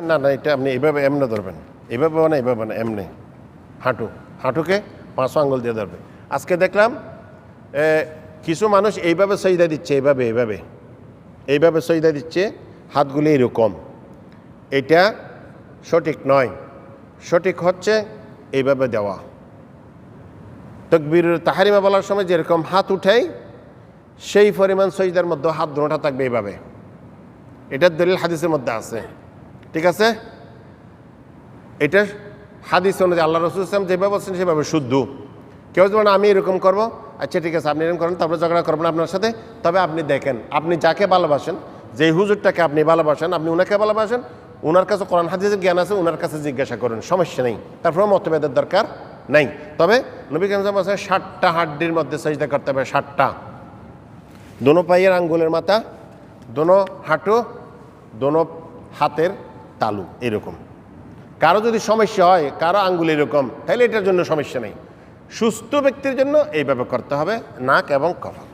না না, এটা আপনি এইভাবে এমনে ধরবেন। এইভাবে না এইভাবে না এমনি হাঁটু। হাঁটুকে পাঁচ আঙ্গুল দিয়ে ধরবে। আজকে দেখলাম কিছু মানুষ এইভাবে সইদা দিচ্ছে, এইভাবে এইভাবে। এইভাবে সইদা দিচ্ছে, হাতগুলি এরকম। এটা সঠিক নয়। সঠিক হচ্ছে এইভাবে দেওয়া। তকবির তাহারিমা বলার সময় যেরকম হাত উঠাই, সেই পরিমাণ সইদার মধ্যে হাত ধোঁটা থাকবে এইভাবে। এটার দলিল হাদিসের মধ্যে আছে। ঠিক আছে? এটা হাদিস অনুযায়ী আল্লাহ রসুল ইসলাম যেভাবে বলছেন সেভাবে শুদ্ধ। কেউ বলেন আমি এরকম করব আচ্ছা ঠিক আছে, আপনি এরকম করেন, তারপরে ঝগড়া করবেন আপনার সাথে। তবে আপনি দেখেন, আপনি যাকে ভালোবাসেন যে হুজুরটাকে আপনি ভালোবাসেন, আপনি ওনাকে ভালোবাসেন ওনার কাছে কোরআন, হাদিসের জ্ঞান আছে ওনার কাছে জিজ্ঞাসা করুন, সমস্যা নেই। তারপরে মতভেদের দরকার নেই। তবে নবী কেমন বলছেন ষাটটা হাড্ডির মধ্যে সজদা করতে হবে ষাটটা দোনো পায়ের আঙ্গুলের মাথা, দোনো হাঁটু, দোনো হাতের তালু, এরকম। কারও যদি সমস্যা হয়, কারও আঙ্গুল এরকম, তাহলে এটার জন্য সমস্যা নেই। সুস্থ ব্যক্তির জন্য এই ব্যাপার করতে হবে, নাক এবং কপাল